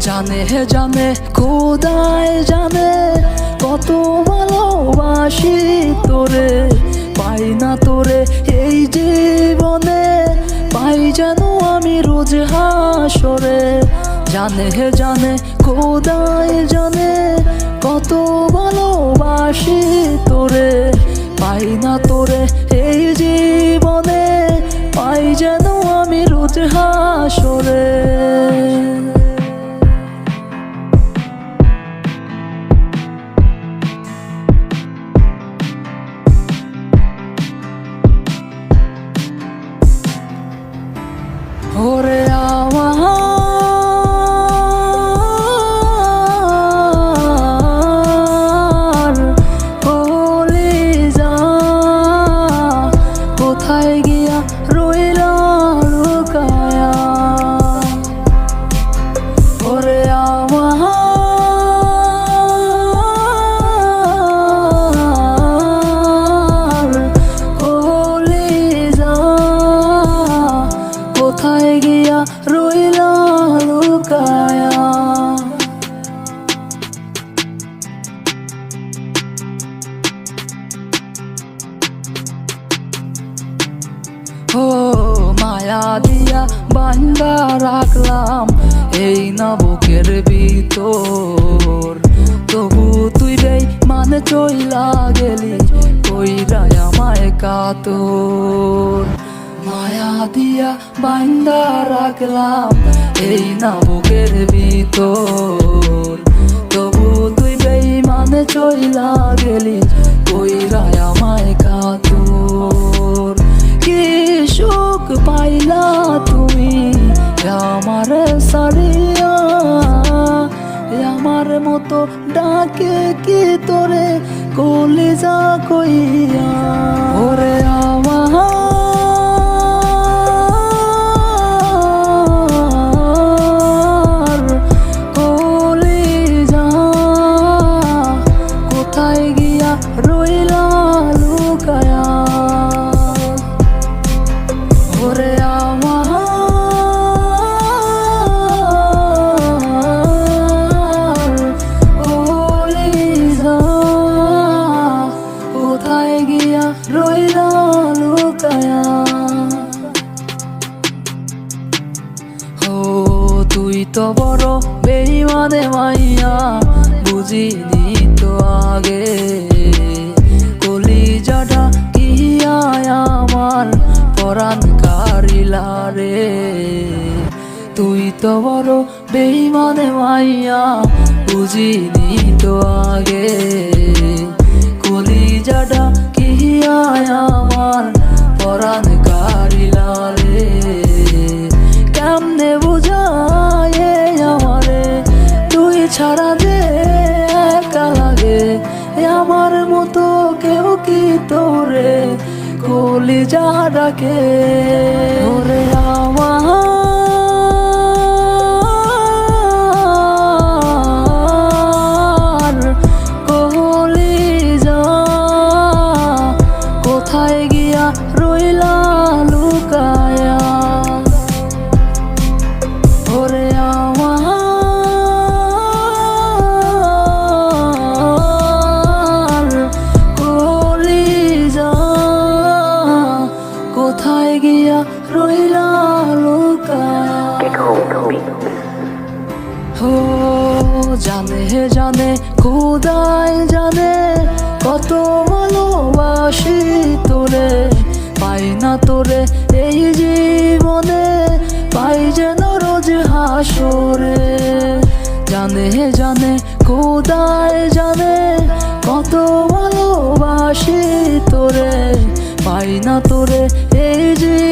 জানে হে জানে, খোদায় জানে, কত ভালোবাসি তোরে, পাই না তোরে এই জীবনে, পাই যেন আমি রোজ হাসরে। জানে হে জানে, খোদায় জানে, কত ভালোবাসি তোরে, পাই না তোরে ওরে মায়া দিয়া বান্দা রাখলাম। এই না বুকের ভিতর। তবু তুই রে মানে চইলা গেলি কইরা আমায় কাতর। মায়া দিয়া বান্দা রাখলাম, এই না বুকের ভিতর। পাইলা তুমি আমার সারিয়া আমার মতো ডাকে কি তোরে কলিজা কইয়া? ওরে তো বড় বেইমানে মাইয়া বুঝিনি তো আগে। কলিজাটা কি আয় আমার পরাণ কারিলা রে তুই তো বড় বেইমানে মাইয়া বুঝিনি তো আগে। কলিজাটা কি আয় আমার একা লাগে আমার মতো কেউ কি তোরে? কলি যা ডাকে। ওরে গিয়া রইলা লুকায়া ও জানে হে জানে, খুদাই জানে, কত ভালোবাসি তোরে। পাই না তোরে এই জীবনে, পাই যেন রোজ হাসরে। জানে হে জানে, খুদাই জানে, কত ভালোবাসি তোরে। পাই না তোরে এই জীবনে